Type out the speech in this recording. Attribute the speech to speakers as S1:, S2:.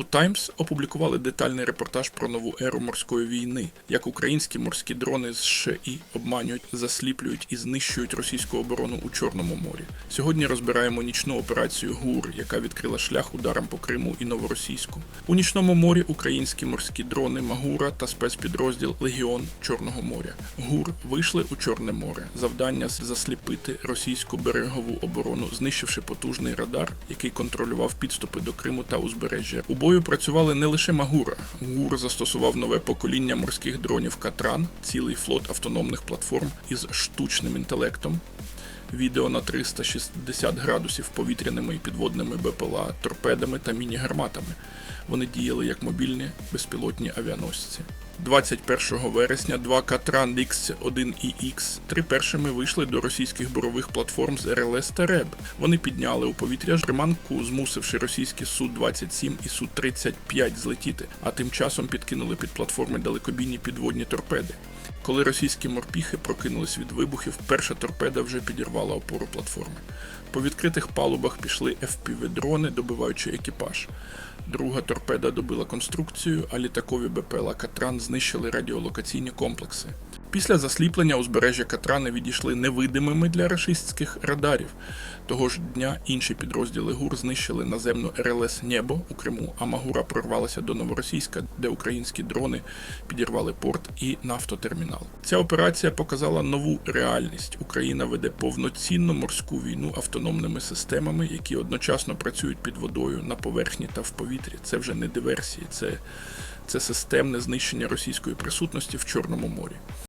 S1: У Таймс опублікували детальний репортаж про нову еру морської війни, як українські морські дрони з ШІ обманюють, засліплюють і знищують російську оборону у Чорному морі. Сьогодні розбираємо нічну операцію ГУР, яка відкрила шлях ударам по Криму і Новоросійську. У нічному морі українські морські дрони Магура та спецпідрозділ Легіон Чорного моря. ГУР вийшли у Чорне море. Завдання засліпити російську берегову оборону, знищивши потужний радар, який контролював підступи до Криму та узбережжя. У бою працювали не лише Магура. ГУР застосував нове покоління морських дронів Катран, цілий флот автономних платформ із штучним інтелектом. Відео на 360 градусів повітряними і підводними БПЛА, торпедами та міні-гарматами. Вони діяли як мобільні безпілотні авіаносці. 21 вересня два Катран X1 і X три першими вийшли до російських бурових платформ з РЛС та РЕБ. Вони підняли у повітря жриманку, змусивши російські Су-27 і Су-35 злетіти, а тим часом підкинули під платформи далекобійні підводні торпеди. Коли російські морпіхи прокинулись від вибухів, перша торпеда вже підірвала опору платформи. По відкритих палубах пішли FPV-дрони, добиваючи екіпаж. Друга торпеда добила конструкцію, а літакові БПЛА Катран знищили радіолокаційні комплекси. Після засліплення узбережжя Катрани відійшли невидимими для рашистських радарів. Того ж дня інші підрозділи ГУР знищили наземну РЛС Небо у Криму, а Магура прорвалася до Новоросійська, де українські дрони підірвали порт і нафтотермінал. Ця операція показала нову реальність. Україна веде повноцінну морську війну автономними системами, які одночасно працюють під водою на поверхні та в повітрі. Це вже не диверсії, це, це системне знищення російської присутності в Чорному морі.